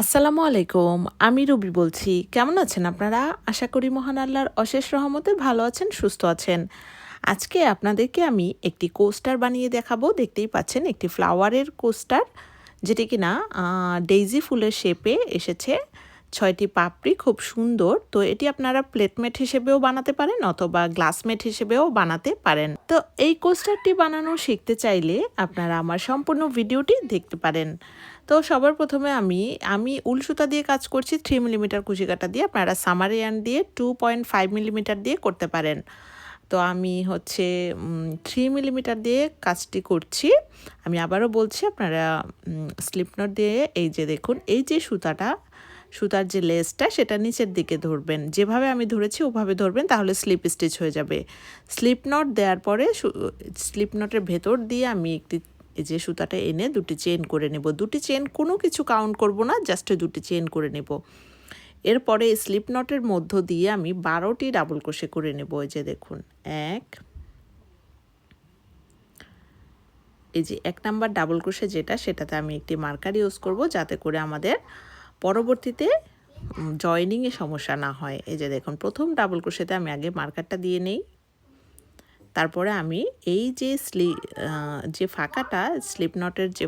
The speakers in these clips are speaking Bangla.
আসসালামু আলাইকুম, আমি রুবি বলছি। কেমন আছেন আপনারা? আশা করি মহান আল্লাহর অশেষ রহমতে ভালো আছেন, সুস্থ আছেন। আজকে আপনাদেরকে আমি একটি কোস্টার বানিয়ে দেখাবো। দেখতেই পাচ্ছেন, একটি ফ্লাওয়ারের কোস্টার, যেটি কিনা ডেইজি ফুলের শেপে এসেছে। ছয়টি পাপড়ি খুব সুন্দর। তো এটি আপনারা প্লেটমেট হিসেবেও বানাতে পারেন অথবা গ্লাসমেট হিসেবেও বানাতে পারেন। তো এই কোস্টারটি বানানো শিখতে চাইলে আপনারা আমার সম্পূর্ণ ভিডিওটি দেখতে পারেন। তো সবার প্রথমে আমি আমি উল সুতা দিয়ে কাজ করছি থ্রি মিলিমিটার কুচি কাটা দিয়ে। আপনারা সামারিয়ান দিয়ে টু পয়েন্ট ফাইভ মিলিমিটার দিয়ে করতে পারেন। তো আমি হচ্ছে থ্রি মিলিমিটার দিয়ে কাজটি করছি। আমি আবারও বলছি, আপনারা স্লিপ নট দিয়ে এই যে দেখুন, এই যে সুতাটা, সুতার যে লেসটা সেটা নিচের দিকে ধরবেন। যেভাবে আমি ধরেছি, ওভাবে ধরবেন, তাহলে স্লিপ স্টিচ হয়ে যাবে। স্লিপ নট দেওয়ার পরে স্লিপ নটের ভেতর দিয়ে আমি একটি এই যে সুতাটা এনে দুটি চেন করে নেব। দুটি চেন কোনো কিছু কাউন্ট করব না জাস্ট দুটি চেন করে নেব। এরপরে স্লিপ নটের মধ্য দিয়ে আমি বারোটি ডাবল কোষে করে নেব, এই যে দেখুন, এক, এই যে এক নাম্বার ডাবল ক্রোশে যেটা, সেটাতে আমি একটি মার্কার ইউজ করব যাতে করে আমাদের পরবর্তীতে জয়নিংয়ে সমস্যা না হয়। এই যে দেখুন, প্রথম ডাবল ক্রোশেতে আমি আগে মার্কারটা দিয়ে নেই। তারপরে আমি এই যে স্লি যে ফাঁকাটা স্লিপ নটের যে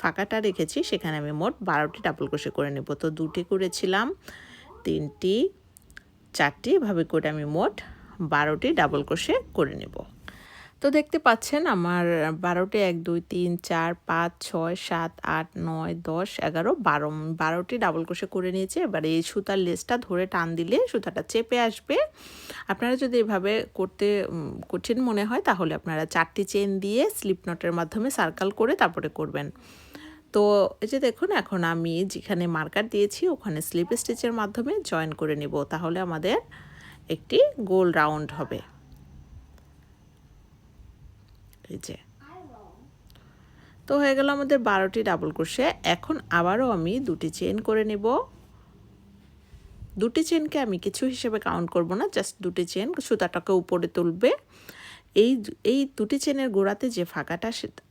ফাঁকাটা রেখেছি, সেখানে আমি মোট বারোটি ডাবল ক্রোশে করে নেব। তো দুটি করেছিলাম, তিনটি, চারটি, এভাবে করে আমি মোট বারোটি ডাবল ক্রোশে করে নেব। তো দেখতে পাচ্ছেন আমার বারোটি এক, দুই, তিন, চার, পাঁচ, ছয়, সাত, আট, নয়, দশ, এগারো, বারো বারোটি ডাবল ক্রোশে করে নিয়েছি। এবার এই সুতার লেসটা ধরে টান দিলে সুতাটা চেপে আসবে। আপনারা যদি এভাবে করতে কঠিন মনে হয় তাহলে আপনারা চারটি চেন দিয়ে স্লিপ নটের মাধ্যমে সার্কেল করে তারপরে করবেন। তো এই যে দেখুন, এখন আমি যেখানে মার্কার দিয়েছি ওখানে স্লিপ স্টিচের মাধ্যমে জয়েন করে নিব। তাহলে আমাদের একটি গোল রাউন্ড হবে। এই যে। তো হয়ে গেল আমাদের বারোটি ডাবল ক্রোশে এখন আবারও আমি দুটি চেন করে নেব। দুটি চেনকে আমি কিছু হিসেবে কাউন্ট করব না জাস্ট দুটি চেন সুতাটাকে উপরে তুলবে। এই এই দুটি চেনের গোড়াতে যে ফাঁকাটা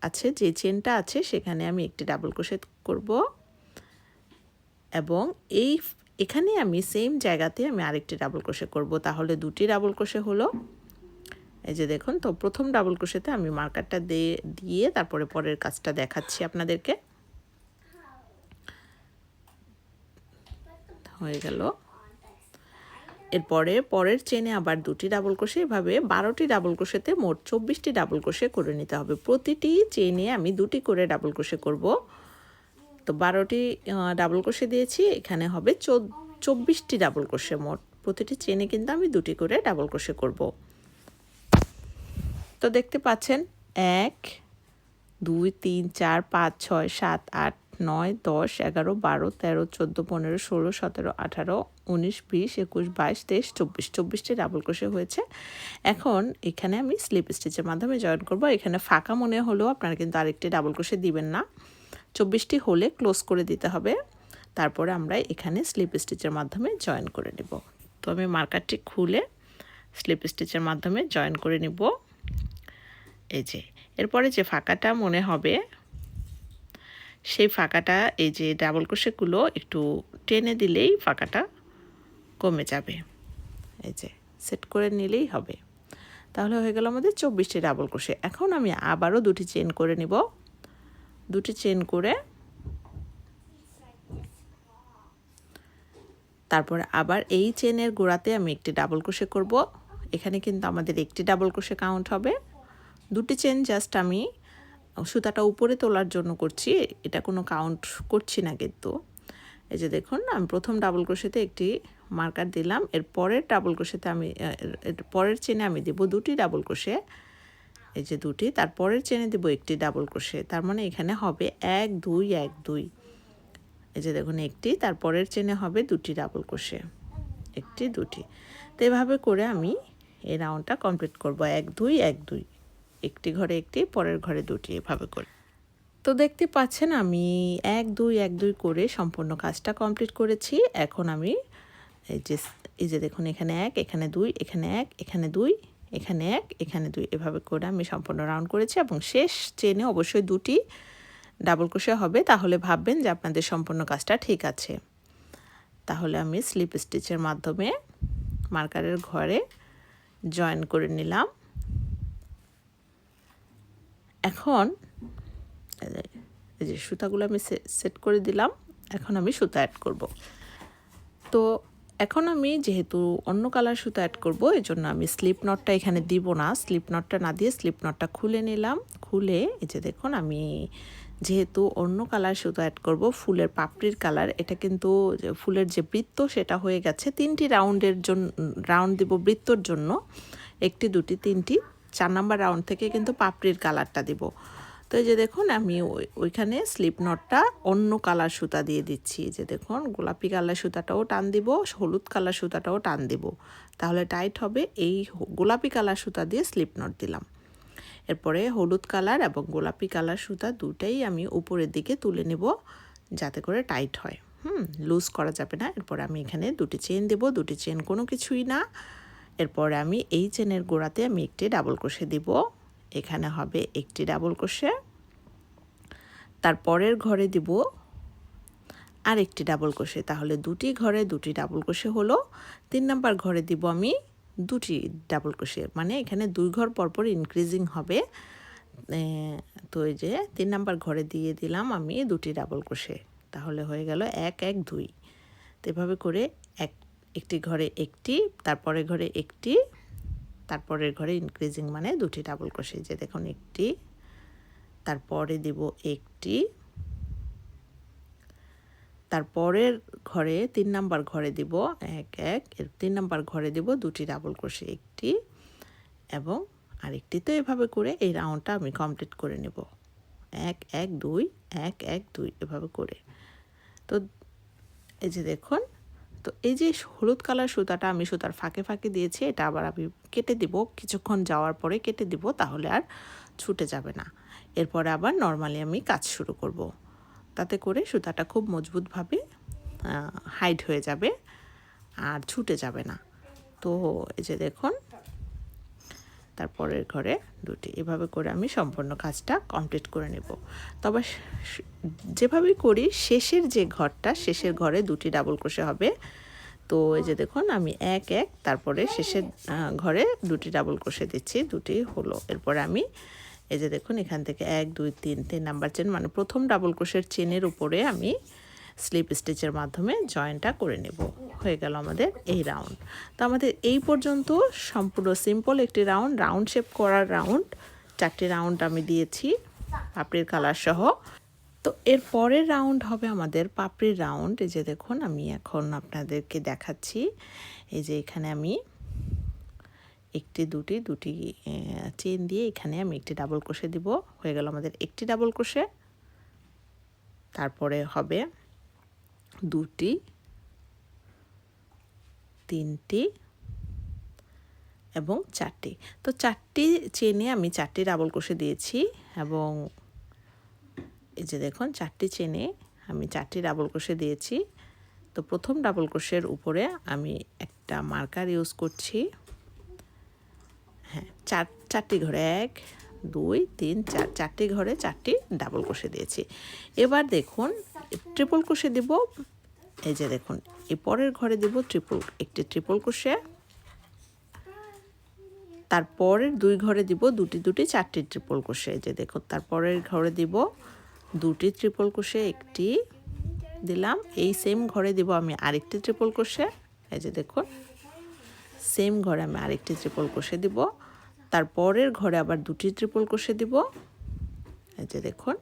আছে, যে চেনটা আছে, সেখানে আমি একটি ডাবল ক্রোশেট করব। এবং এই, এখানে আমি সেম জায়গাতে আমি আরেকটি ডাবল ক্রোশে করব। তাহলে দুটি ডাবল ক্রোশে হলো। এই যে দেখুন, তো প্রথম ডাবল ক্রোশেতে আমি মার্কারটা দিয়ে দিয়ে তারপরে পরের কাজটা দেখাচ্ছি আপনাদেরকে। হয়ে গেল। এরপরে পরের চেনে আবার দুটি ডাবল ক্রোশে এভাবে বারোটি ডাবল ক্রোশেতে মোট চব্বিশটি ডাবল ক্রোশে করে নিতে হবে। প্রতিটি চেনে আমি দুটি করে ডাবল ক্রোশে করব। তো বারোটি ডাবল ক্রোশে দিয়েছি, এখানে হবে চব্বিশটি ডাবল ক্রোশে মোট। প্রতিটি চেনে কিন্তু আমি দুটি করে ডাবল ক্রোশে করব। তো দেখতে পাচ্ছেন? এক, দুই, তিন, চার, পাঁচ, ছয়, সাত, আট, নয়, দশ, এগারো, বারো, তেরো, চোদ্দ, পনেরো, ষোলো, সতেরো, আঠারো, উনিশ, বিশ, একুশ, বাইশ, তেইশ, চব্বিশ, চব্বিশটি ডাবল ক্রোশে হয়েছে। এখন এখানে আমি স্লিপ স্টিচের মাধ্যমে জয়েন করব। এখানে ফাঁকা মনে হলেও আপনারা কিন্তু আরেকটি ডাবল ক্রোশে দিবেন না। চব্বিশটি হলে ক্লোজ করে দিতে হবে। তারপরে আমরা এখানে স্লিপ স্টিচের মাধ্যমে জয়েন করে নেব। তো আমি মার্কারটি খুলে স্লিপ স্টিচের মাধ্যমে জয়েন করে নিব। এই যে, এরপরে যে ফাঁকাটা মনে হবে, সেই ফাঁকাটা, এই যে ডাবল ক্রোশেগুলো একটু টেনে দিলেই ফাঁকাটা কমে যাবে। এই যে, সেট করে নিলেই হবে। তাহলে হয়ে গেল আমাদের চব্বিশটি ডাবল ক্রোশে এখন আমি আবারও দুটি চেন করে নিব। দুটি চেন করে তারপরে আবার এই চেনের গোড়াতে আমি একটি ডাবল ক্রোশে করব। এখানে কিন্তু আমাদের একটি ডাবল ক্রোশে কাউন্ট হবে। দুটি চেন জাস্ট আমি সুতাটা উপরে তোলার জন্য করছি, এটা কোনো কাউন্ট করছি না কিন্তু। এই যে দেখুন, আমি প্রথম ডাবল ক্রোশেতে একটি মার্কার দিলাম, এর পরের ডাবল ক্রোশেতে আমি পরের চেনে আমি দেব দুটি ডাবল ক্রোশে এই যে দুটি তারপরের চেনে দেব একটি ডাবল ক্রোশে তার মানে এখানে হবে এক, দুই এক, দুই। এই যে দেখুন একটি তারপরের চেনে হবে দুটি ডাবল ক্রোশে একটি, দুটি। তো এভাবে করে আমি এই রাউন্ডটা কমপ্লিট করব, এক, দুই এক, দুই। একটি ঘরে একটি, পরের ঘরে দুটি, এভাবে করে। তো দেখতে পাচ্ছেন আমি এক, দুই এক, দুই করে সম্পূর্ণ কাজটা কমপ্লিট করেছি। এখন আমি এই যে এই যে দেখুন এখানে এক, এখানে দুই, এখানে এক, এখানে দুই, এখানে এক, এখানে দুই, এভাবে করে আমি সম্পূর্ণ রাউন্ড করেছি এবং শেষ চেনে অবশ্যই দুটি ডাবল ক্রোশে হবে। তাহলে ভাববেন যে আপনাদের সম্পূর্ণ কাজটা ঠিক আছে। তাহলে আমি স্লিপ স্টিচের মাধ্যমে মার্কারের ঘরে জয়েন করে নিলাম। এখন, এই যে সুতাগুলো আমি সেট করে দিলাম, এখন আমি সুতা অ্যাড করব। তো এখন আমি যেহেতু অন্য কালার সুতা অ্যাড করব এই জন্য আমি স্লিপ নটটা এখানে দিব না। স্লিপ নটটা না দিয়ে স্লিপ নটটা খুলে নিলাম। খুলে এই যে দেখুন, আমি যেহেতু অন্য কালার সুতো অ্যাড করব, ফুলের পাপড়ির কালার এটা কিন্তু ফুলের যে বৃত্ত, সেটা হয়ে গেছে তিনটি রাউন্ডের জন্য রাউন্ড দিব বৃত্তর জন্য। একটি, দুটি, তিনটি। চার নাম্বার রাউন্ড থেকে কিন্তু পাপড়ির কালারটা দিব। তো এই যে দেখুন, আমি ওইখানে স্লিপ নটটা অন্য কালার সুতা দিয়ে দিচ্ছি। যে দেখুন, গোলাপি কালার সুতাটাও টান দিব, হলুদ কালার সুতাটাও টান দিব। তাহলে টাইট হবে এই গোলাপি কালার সুতা দিয়ে স্লিপ নট দিলাম। এরপরে হলুদ কালার এবং গোলাপি কালার সুতা দুটাই আমি উপরের দিকে তুলে নেব, যাতে করে টাইট হয়। হুম লুজ করা যাবে না। এরপর আমি এখানে দুটি চেন দেব। দুটি চেন কোনো কিছুই না। এরপরে আমি এই চেনের গোড়াতে আমি একটি ডাবল কোষে দিব। এখানে হবে একটি ডাবল কোষে। তারপরের ঘরে দিব আর একটি ডাবল কোষে। তাহলে দুটি ঘরে দুটি ডাবল কোষে হলো। তিন নাম্বার ঘরে দিব আমি দুটি ডাবল কোষে। মানে এখানে দুই ঘর পরপর ইনক্রিজিং হবে। তো এই যে তিন নাম্বার ঘরে দিয়ে দিলাম আমি দুটি ডাবল কোষে। তাহলে হয়ে গেল এক এক, দুই। তো এভাবে করে এক একটি ঘরে একটি, তারপরে ঘরে একটি, তারপরের ঘরে ইনক্রিজিং মানে দুটি ডাবল ক্রোশে যে দেখুন একটি, তারপরে দিব একটি, তারপরের ঘরে তিন নাম্বার ঘরে দিব এক এক, এর তিন নাম্বার ঘরে দিব দুটি ডাবল ক্রোশে একটি, এবং আরেকটি তো এভাবে করে এই রাউন্ডটা আমি কমপ্লিট করে নেব। এক এক, দুই, এক এক, দুই, এভাবে করে। তো এই যে দেখুন তো এই যে হলুদ কালার সুতাটা আমি সুতার ফাঁকে ফাঁকে দিয়েছি, এটা আবার আমি কেটে দিব। কিছুক্ষণ যাওয়ার পরে কেটে দিব, তাহলে আর ছুটে যাবে না। এরপরে আবার নর্মালি আমি কাজ শুরু করব। তাতে করে সুতাটা খুব মজবুতভাবে হাইট হয়ে যাবে আর ছুটে যাবে না। তো এই যে দেখুন তারপরের ঘরে দুটি। এভাবে করে আমি সম্পূর্ণ কাজটা কমপ্লিট করে নেব। তবে যেভাবেই করি, শেষের যে ঘরটা, শেষের ঘরে দুটি ডাবল ক্রোশে হবে। তো এই যে দেখুন, আমি এক এক, তারপরে শেষের ঘরে দুটি ডাবল ক্রোশে দিচ্ছি, দুটি হলো। এরপরে আমি এই যে দেখুন, এখান থেকে এক, দুই, তিন তিন নাম্বার চেন মানে প্রথম ডাবল ক্রোশের চেনের উপরে আমি স্লিপ স্টিচের মাধ্যমে জয়েন্টটা করে নেব। হয়ে গেল আমাদের এই রাউন্ড। তো আমাদের এই পর্যন্ত সম্পূর্ণ সিম্পল একটি রাউন্ড রাউন্ড শেপ করার রাউন্ড। চারটি রাউন্ড আমি দিয়েছি, পাপড়ির কালার সহ। তো এর পরের রাউন্ড হবে আমাদের পাপড়ির রাউন্ড। এই যে দেখুন, আমি এখন আপনাদেরকে দেখাচ্ছি। এই যে এখানে আমি একটি, দুটি দুটি চেন দিয়ে এখানে আমি একটি ডাবল ক্রোশে দিব। হয়ে গেল আমাদের একটি ডাবল ক্রোশে। তারপরে হবে দুটি, তিনটি এবং চারটি। তো চারটি চেনে আমি চারটি ডাবল ক্রোশে দিয়েছি এবং এই যে দেখুন, চারটি চেনে আমি চারটি ডাবল কষে দিয়েছি। তো প্রথম ডাবল ক্রোশের উপরে আমি একটা মার্কার ইউজ করছি। হ্যাঁ চার, চারটি ঘরে এক, দুই, তিন, চার, চারটি ঘরে চারটি ডাবল ক্রোশে দিয়েছি। এবার দেখুন ট্রিপল ক্রোশে দেব এই যে দেখুন, এই পরের ঘরে দেব ট্রিপল একটি ট্রিপল ক্রোশে তারপরের দুই ঘরে দিব দুটি দুটি, চারটি ট্রিপল এই যে দেখুন তারপরের ঘরে দিব দুটি ট্রিপল ক্রোশে একটি দিলাম। এই সেম ঘরে দিব আমি আরেকটি ট্রিপল ক্রোশে এই যে দেখুন সেম ঘরে আমি আরেকটি ট্রিপল ক্রোশে দিব। তারপরের ঘরে আবার দুটি ট্রিপল ক্রোশে দিব। এই যে দেখুন,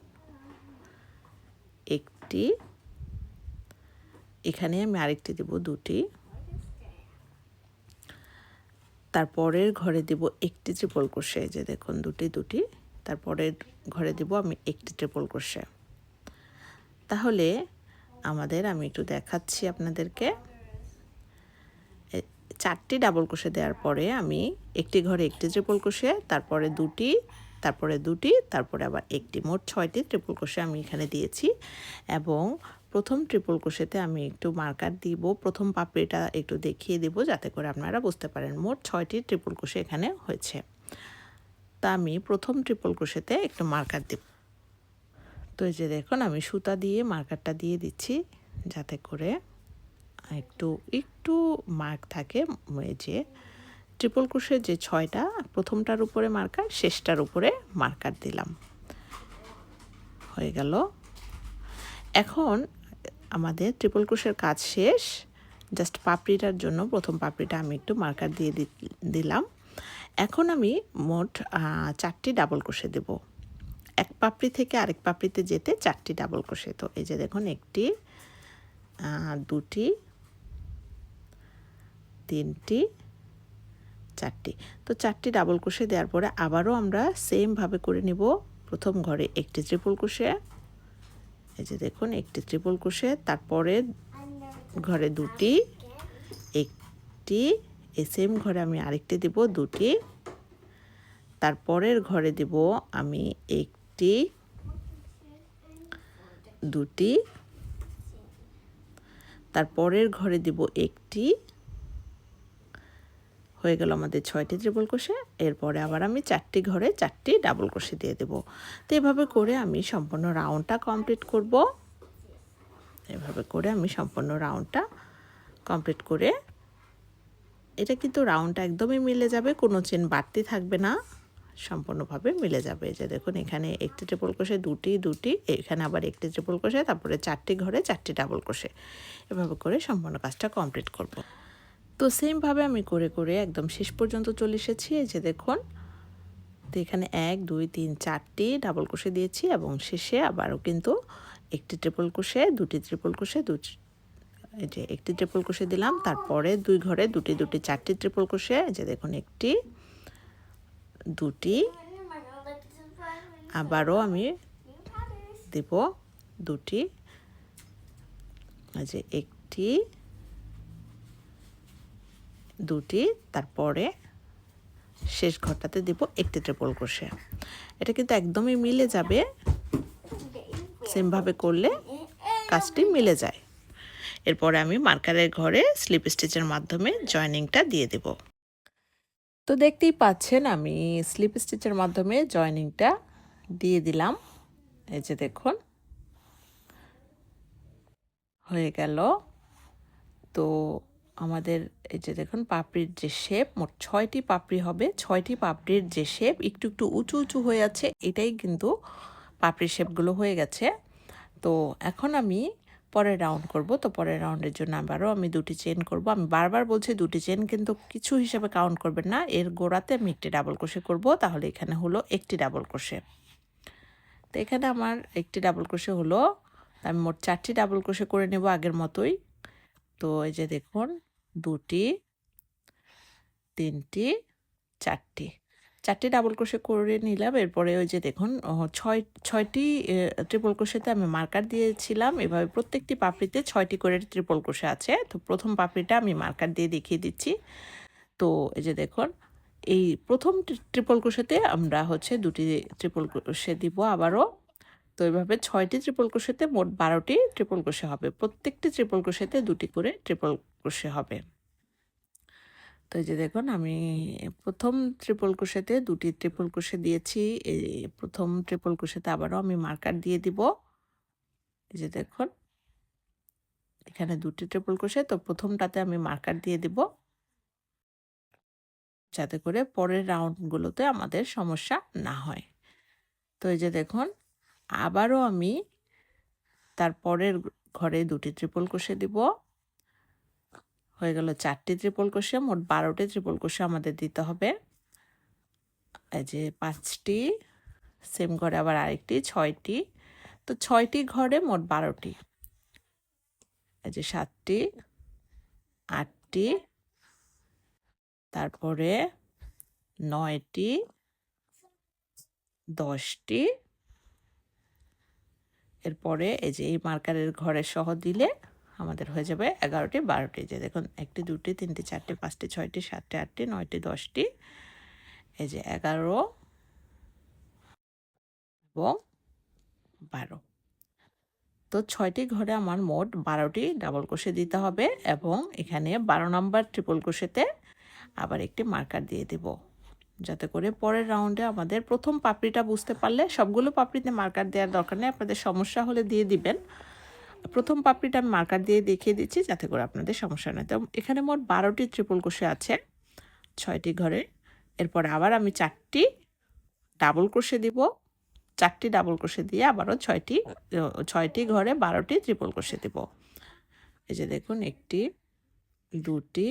একটি এখানে আমি আরেকটি দিব দুটি। তারপরের ঘরে দিব একটি ট্রিপল ক্রোশে যে দেখুন দুটি দুটি। তারপরের ঘরে দিব আমি একটি ট্রিপল ক্রোশে। তাহলে আমাদের, আমি একটু দেখাচ্ছি আপনাদেরকে। চারটি ডাবল ক্রোশে দেওয়ার পরে আমি একটি ঘরে একটি ট্রিপল ক্রোশে তারপরে দুটি তারপরে দুটি তারপরে আবার একটি। মোট ছয়টি ট্রিপল ক্রোশে আমি এখানে দিয়েছি। এবং প্রথম ট্রিপল ক্রোশেতে আমি একটু মার্কার দিব। প্রথম পাপড়িটা একটু দেখিয়ে দেব যাতে করে আপনারা বুঝতে পারেন মোট ছয়টি ট্রিপল ক্রোশে এখানে হয়েছে। তা আমি প্রথম ট্রিপল ক্রোশেতে একটু মার্কার দেব। তো এই যে দেখুন, আমি সুতা দিয়ে মার্কারটা দিয়ে দিচ্ছি যাতে করে একটু একটু মার্ক থাকে যে ট্রিপল ক্রোশের যে ছয়টা, প্রথমটার উপরে মার্কার শেষটার উপরে মার্কার দিলাম। হয়ে গেল। এখন আমাদের ট্রিপল ক্রোশের কাজ শেষ। জাস্ট পাপড়িটার জন্য প্রথম পাপড়িটা আমি একটু মার্কার দিয়ে দিলাম। এখন আমি মোট চারটি ডাবল ক্রোশে দেব। এক পাপড়ি থেকে আরেক পাপড়িতে যেতে চারটি ডাবল ক্রোশে তো এই যে দেখুন, একটি দুটি, তিনটি, চারটি। তো চারটি ডাবল ক্রোশে দেওয়ার পরে আবারও আমরা সেমভাবে করে নিব। প্রথম ঘরে একটি ট্রিপল ক্রোশে এই যে দেখুন, একটি ট্রিপল ক্রোশে, তারপরে ঘরে দুটি, একটি এই সেম ঘরে আমি আরেকটি দেব, দুটি। তারপরের ঘরে দেব আমি একটি, দুটি। তারপরের ঘরে দেব একটি হয়ে গেল আমাদের ছয়টি ট্রিপল কোষে। এরপরে আবার আমি চারটি ঘরে চারটি ডাবল কোষে দিয়ে দেব। তো এভাবে করে আমি সম্পূর্ণ রাউন্ডটা কমপ্লিট করব। এভাবে করে আমি সম্পূর্ণ রাউন্ডটা কমপ্লিট করে, এটা কিন্তু রাউন্ডটা একদমই মিলে যাবে, কোনো চেন বাড়তি থাকবে না, সম্পূর্ণভাবে মিলে যাবে। যে দেখুন, এখানে একটি ট্রিপল কোষে দুটি দুটি, এখানে আবার একটি ট্রিপল কোষে, তারপরে চারটি ঘরে চারটি ডাবল কোষে। এভাবে করে সম্পূর্ণ কাজটা কমপ্লিট করব। তো সেমভাবে আমি করে করে একদম শেষ পর্যন্ত চলে এসেছি। এই যে দেখুন, তো এখানে এক, দুই, তিন, চারটি ডাবল কোষে দিয়েছি এবং শেষে আবারও কিন্তু একটি ট্রিপল কোষে দুটি ট্রিপল কোষে দুটি, এই যে একটি ট্রিপল কোষে দিলাম। তারপরে দুই ঘরে দুটি দুটি, চারটি ট্রিপল কোষে যে দেখুন একটি, দুটি, আবারও আমি দেব দুটি যে একটি দুটি, তারপরে শেষ ঘরটাতে দিব একটি ট্রিপল ক্রোশে এটা কিন্তু একদমই মিলে যাবে সেমভাবে করলে কাজটি মিলে যায়। এরপরে আমি মার্কারের ঘরে স্লিপ স্টিচের মাধ্যমে জয়নিংটা দিয়ে দেব। তো দেখতেই পাচ্ছেন, আমি স্লিপ স্টিচের মাধ্যমে জয়নিংটা দিয়ে দিলাম। এই যে দেখুন, হয়ে গেল। তো আমাদের এই যে দেখুন, পাপড়ির যে শেপ মোট ছয়টি পাপড়ি হবে। ছয়টি পাপড়ির যে শেপ একটু একটু উঁচু উঁচু হয়ে আছে, এটাই কিন্তু পাপড়ির শেপগুলো হয়ে গেছে। তো এখন আমি পরের রাউন্ড করব। তো পরের রাউন্ডের জন্য আবারও আমি দুটি চেন করব। আমি বারবার বলছি দুটি চেন কিন্তু কিছু হিসেবে কাউন্ট করবেন না। এর গোড়াতে আমি একটি ডাবল ক্রোশে করব। তাহলে এখানে হলো একটি ডাবল ক্রোশে তো এখানে আমার একটি ডাবল ক্রোশে হলো। আমি মোট চারটি ডাবল ক্রোশে করে নেব আগের মতোই। তো এই যে দেখুন, দুটি, তিনটি, চারটি। চারটি ডাবল ক্রোশে করে নিলাম। এরপরে ওই যে দেখুন ছয়, ছয়টি ট্রিপল ক্রোশেতে আমি মার্কার দিয়েছিলাম। এভাবে প্রত্যেকটি পাপড়িতে ছয়টি করে ট্রিপল ক্রোশে আছে। তো প্রথম পাপড়িটা আমি মার্কার দিয়ে দেখিয়ে দিচ্ছি। তো এই যে দেখুন, এই প্রথম ট্রিপল ক্রোশেতে আমরা হচ্ছে দুটি ট্রিপল ক্রোশে দিব আবারও। তো এইভাবে ছয়টি ট্রিপল ক্রোশেতে মোট বারোটি ট্রিপল ক্রোশে হবে। প্রত্যেকটি ট্রিপল ক্রোশেতে দুটি করে ট্রিপল ক্রোশে হবে। তো এই যে দেখুন, আমি প্রথম ট্রিপল ক্রোশেতে দুটি ট্রিপল ক্রোশে দিয়েছি। এই প্রথম ট্রিপল ক্রোশেতে আবারও আমি মার্কার দিয়ে দিব। এই যে দেখুন, এখানে দুটি ট্রিপল ক্রোশে তো প্রথমটাতে আমি মার্কার দিয়ে দিব। যাতে করে পরের রাউন্ডগুলোতে আমাদের সমস্যা না হয়। তো এই যে দেখুন আবারও আমি তারপরের ঘরে দুটি ত্রিপল কষে দিব। হয়ে গেল চারটি ত্রিপল কষে মোট বারোটি ত্রিপল কষে আমাদের দিতে হবে। এই যে পাঁচটি সেম ঘরে আবার আরেকটি, ছয়টি। তো ছয়টি ঘরে মোট বারোটি। এই যে সাতটি, আটটি, তারপরে নয়টি, দশটি এরপরে এই যে এই মার্কারের ঘরের সহ দিলে আমাদের হয়ে যাবে এগারোটি, বারোটি। যে দেখুন, একটি, দুটি, তিনটি, চারটি, পাঁচটি, ছয়টি, সাতটি, আটটি, নয়টি, দশটি। এই যে এগারো এবং বারো। তো ছয়টি ঘরে আমার মোট বারোটি ডাবল কোষে দিতে হবে এবং এখানে বারো নম্বর ট্রিপল কোষেতে আবার একটি মার্কার দিয়ে দেব। যাতে করে পরের রাউন্ডে আমাদের প্রথম পাপড়িটা বুঝতে পারলে সবগুলো পাপড়িতে মার্কার দেওয়ার দরকার নেই, আপনাদের সমস্যা হলে দিয়ে দিবেন। প্রথম পাপড়িটা আমি মার্কার দিয়ে দেখিয়ে দিচ্ছি যাতে করে আপনাদের সমস্যা নেই তো এখানে মোট বারোটি ট্রিপল কোষে আছে, ছয়টি ঘরে। এরপর আবার আমি চারটি ডাবল ক্রোশে দিব। চারটি ডাবল ক্রোশে দিয়ে আবারও ছয়টি ছয়টি ঘরে বারোটি ত্রিপল ক্রোশে দিব। এই যে দেখুন, একটি, দুটি,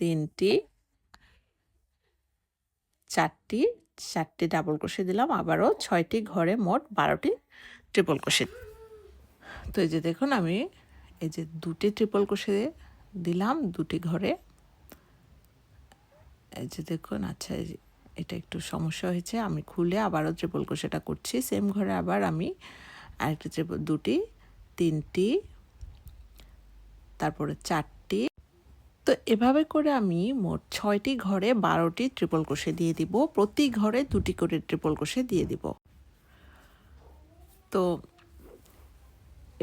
তিনটি চারটি চারটি ডাবল ক্রোশে দিলাম, আবারও ছয়টি ঘরে মোট বারোটি ট্রিপল ক্রোশে তো এই যে দেখুন আমি এই যে দুটি ট্রিপল ক্রোশে দিলাম, দুটি ঘরে। এই যে দেখুন আচ্ছা এটা একটু সমস্যা হয়েছে, আমি খুলে আবারও ট্রিপল ক্রোশেটা করছি। সেম ঘরে আবার আমি আরেকটি ট্রিপল দুটি, তিনটি, তারপরে চারটি। তো এভাবে করে আমি মোট ছয়টি ঘরে বারোটি ট্রিপল ক্রোশে দিয়ে দিব। প্রতি ঘরে দুটি করে ট্রিপল ক্রোশে দিয়ে দিব। তো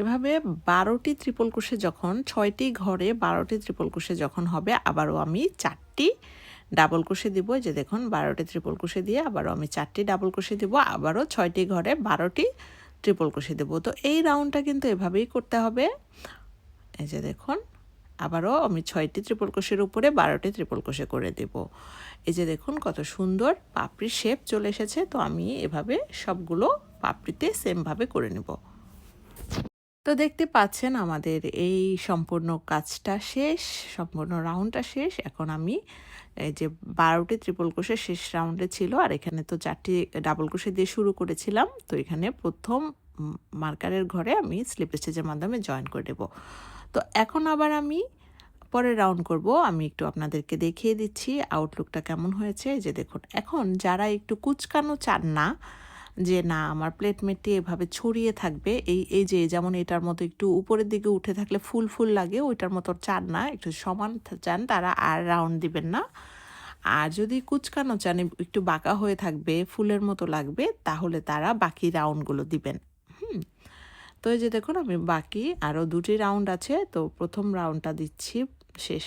এভাবে বারোটি ত্রিপল কোষে যখন, ছয়টি ঘরে বারোটি ত্রিপল কোষে যখন হবে, আবারও আমি চারটি ডাবল কোষে দিব। যে দেখুন, বারোটি ত্রিপল কোষে দিয়ে আবারও আমি চারটি ডাবল কোষে দিব, আবারও ছয়টি ঘরে বারোটি ট্রিপল কোষে দেবো। তো এই রাউন্ডটা কিন্তু এভাবেই করতে হবে। এই যে দেখুন আবারও আমি ছয়টি ত্রিপল কোষের উপরে বারোটি ত্রিপল কোষে করে দেব। এই যে দেখুন কত সুন্দর পাপড়ির শেপ চলে এসেছে, তো আমি এভাবে সবগুলো পাপড়িতে সেমভাবে করে নেব। তো দেখতে পাচ্ছেন আমাদের এই সম্পূর্ণ কাজটা শেষ, সম্পূর্ণ রাউন্ডটা শেষ। এখন আমি এই যে বারোটি ত্রিপল কোষে শেষ রাউন্ডে ছিল, আর এখানে তো চারটি ডাবল কোষে দিয়ে শুরু করেছিলাম, তো এখানে প্রথম মার্কারের ঘরে আমি স্লিপ স্টেজের মাধ্যমে জয়েন করে দেব তো এখন আবার আমি পরে রাউন্ড করব। আমি একটু আপনাদেরকে দেখিয়ে দিচ্ছি আউটলুকটা কেমন হয়েছে। যে দেখুন, এখন যারা একটু কুচকানো চান না, যে না, আমার প্লেটমেটটি এভাবে ছড়িয়ে থাকবে, এই এই যে যেমন এটার মতো একটু উপরের দিকে উঠে থাকলে ফুল ফুল লাগে, ওইটার মতো চান না, একটু সমান চান, তারা আর রাউন্ড দিবেন না। আর যদি কুচকানো চান, একটু বাঁকা হয়ে থাকবে, ফুলের মতো লাগবে, তাহলে তারা বাকি রাউন্ডগুলো দিবেন। তো এই যে দেখুন, আমি বাকি আরও দুটি রাউন্ড আছে, তো প্রথম রাউন্ডটা দিচ্ছি শেষ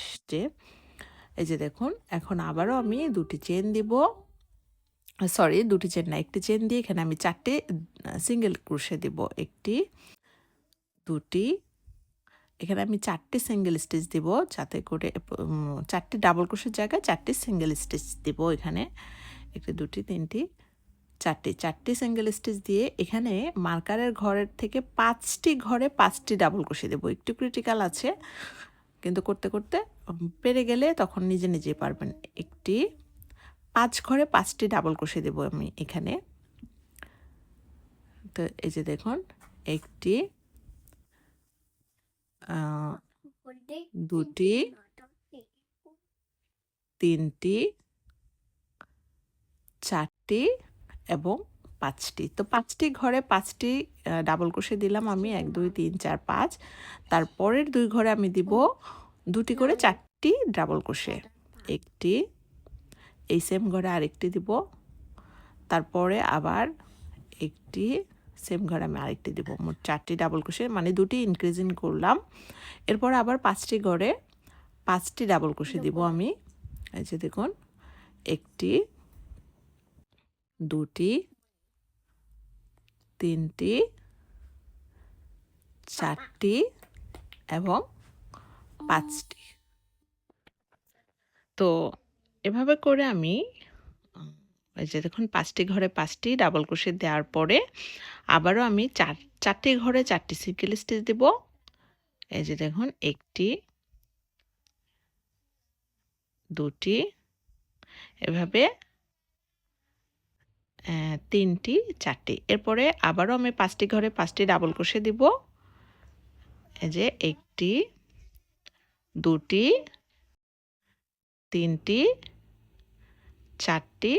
এই যে দেখুন, এখন আবারও আমি দুটি চেন দিব। সরি দুটি চেন না, একটি চেন দিয়ে এখানে আমি চারটে সিঙ্গেল ক্রুশে দিব। একটি, দুটি, এখানে আমি চারটে সিঙ্গেল স্টিচ দিব, যাতে করে চারটে ডাবল ক্রোশের জায়গায় চারটে সিঙ্গেল স্টিচ দিব এখানে। একটি, দুটি, তিনটি চারটি চারটি সিঙ্গেল স্টিচ দিয়ে এখানে মার্কারের ঘরের থেকে পাঁচটি ঘরে পাঁচটি ডাবল ক্রোশে দেবো। একটু ক্রিটিক্যাল আছে, কিন্তু করতে করতে পেরে গেলে তখন নিজে নিজে পারবেন। একটি পাঁচ ঘরে পাঁচটি ডাবল কষে দেব আমি এখানে। তো এই যে দেখুন, একটি দুটি, তিনটি, চারটি এবং পাঁচটি। তো পাঁচটি ঘরে পাঁচটি ডাবল কষে দিলাম আমি, এক, দুই, তিন, চার, পাঁচ। তারপরের দুই ঘরে আমি দিব দুটি করে চারটি ডাবল কষে একটি, এই সেম ঘরে আরেকটি দিব। তারপরে আবার একটি সেম ঘরে আমি আরেকটি দিব। মোট চারটি ডাবল কুশে মানে দুটি ইনক্রিজিং করলাম। এরপর আবার পাঁচটি ঘরে পাঁচটি ডাবল কুশি দিব আমি। এই যে দেখুন, একটি দুটি, তিনটি, চারটি এবং পাঁচটি। তো এভাবে করে আমি এই যে দেখুন, পাঁচটি ঘরে পাঁচটি ডাবল ক্রোশে দেওয়ার পরে আবারও আমি চার, চারটি ঘরে চারটি সিঙ্গেল স্টিচ দেব। এই যে দেখুন, একটি, দুটি, এভাবে তিনটি, চারটি। এরপরে আবারও আমি পাঁচটি ঘরে পাঁচটি ডাবল কষে দিব। এই যে একটি, দুটি, তিনটি, চারটি,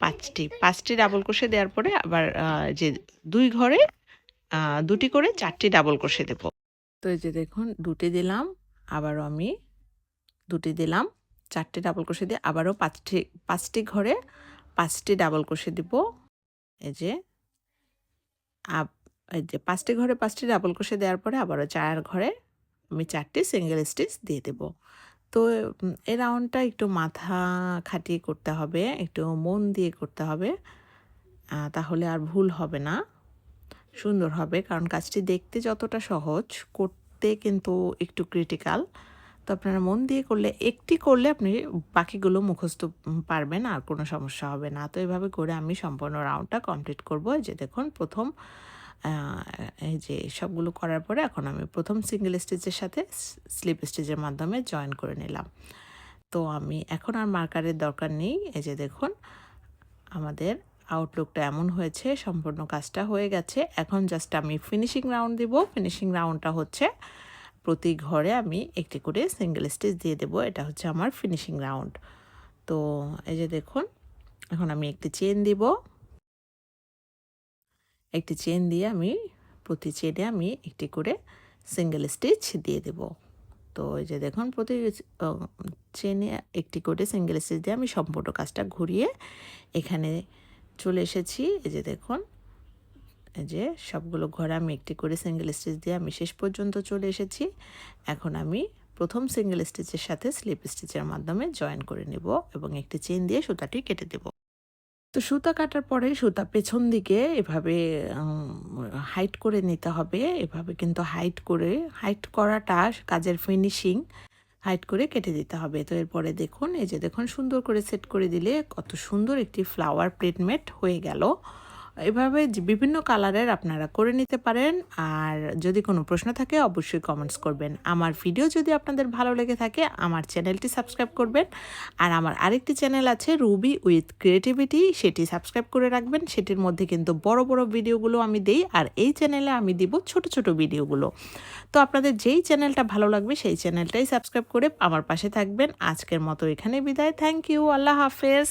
পাঁচটি। পাঁচটি ডাবল কষে দেওয়ার পরে আবার যে দুই ঘরে দুটি করে চারটি ডাবল কষে দেব। তো এই যে দেখুন, দুটি দিলাম, আবারও আমি দুটি দিলাম, চারটি ডাবল কষে দিয়ে আবারও পাঁচটি পাঁচটি ঘরে পাঁচটি ডাবল কষে দিব। এই যে এই যে পাঁচটি ঘরে পাঁচটি ডাবল কষে দেওয়ার পরে আবারও চার ঘরে আমি চারটি সিঙ্গেল স্টিচ দিয়ে দেব। তো এই রাউন্ডটা একটু মাথা খাটিয়ে করতে হবে, একটু মন দিয়ে করতে হবে। তাহলে আর ভুল হবে না, সুন্দর হবে। কারণ কাজটি দেখতে যতটা সহজ, করতে কিন্তু একটু ক্রিটিক্যাল তো আপনারা মন দিয়ে করলে, একটি করলে আপনি বাকিগুলো মুখস্থ পারবেন, আর কোনো সমস্যা হবে না। তো এভাবে করে আমি সম্পূর্ণ রাউন্ডটা কমপ্লিট করব। যে দেখুন, প্রথম এই যে সবগুলো করার পরে এখন আমি প্রথম সিঙ্গেল স্টিচের সাথে স্লিপ স্টিচের মাধ্যমে জয়েন করে নিলাম। তো আমি এখন আর মার্কারের দরকার নেই। এই যে দেখুন, আমাদের আউটলুকটা এমন হয়েছে, সম্পূর্ণ কাজটা হয়ে গেছে। এখন জাস্ট আমি ফিনিশিং রাউন্ড দিব। ফিনিশিং রাউন্ডটা হচ্ছে প্রতি ঘরে আমি একটি করে সিঙ্গেল স্টিচ দিয়ে দেবো। এটা হচ্ছে আমার ফিনিশিং রাউন্ড তো এই যে দেখুন, এখন আমি একটি চেন দিব। একটি চেন দিয়ে আমি প্রতি চেনে আমি একটি করে সিঙ্গেল স্টিচ দিয়ে দেব। তো এই যে দেখুন, প্রতি চেনে একটি করে সিঙ্গেল স্টিচ দিয়ে আমি সম্পূর্ণ কাজটা ঘুরিয়ে এখানে চলে এসেছি। এই যে দেখুন যে সবগুলো ঘরে আমি একটি করে সিঙ্গেল স্টিচ দিয়ে আমি শেষ পর্যন্ত চলে এসেছি। এখন আমি প্রথম সিঙ্গেল স্টিচের সাথে স্লিপ স্টিচের মাধ্যমে জয়েন করে নেব এবং একটি চেন দিয়ে সুতাটি কেটে দেব। তো সুতা কাটার পরে সুতা পেছন দিকে এভাবে হাইট করে নিতে হবে। এভাবে কিন্তু হাইট করে হাইট করাটা কাজের ফিনিশিং হাইট করে কেটে দিতে হবে। তো এরপরে দেখুন, এই যে দেখুন সুন্দর করে সেট করে দিলে কত সুন্দর একটি ফ্লাওয়ার প্লেটমেট হয়ে গেল। এভাবে বিভিন্ন কালারের আপনারা করে নিতে পারেন। আর যদি কোনো প্রশ্ন থাকে, অবশ্যই কমেন্টস করবেন। আমার ভিডিও যদি আপনাদের ভালো লেগে থাকে, আমার চ্যানেলটি সাবস্ক্রাইব করবেন। আর আমার আরেকটি চ্যানেল আছে রুবি উইথ ক্রিয়েটিভিটি সেটি সাবস্ক্রাইব করে রাখবেন। সেটির মধ্যে কিন্তু বড় বড় ভিডিওগুলো আমি দেই। আর এই চ্যানেলে আমি দিব ছোট ছোট ভিডিওগুলো তো আপনাদের যেই চ্যানেলটা ভালো লাগবে, সেই চ্যানেলটাই সাবস্ক্রাইব করে আমার পাশে থাকবেন। আজকের মতো এখানে বিদায়। থ্যাংক ইউ আল্লাহ হাফেজ।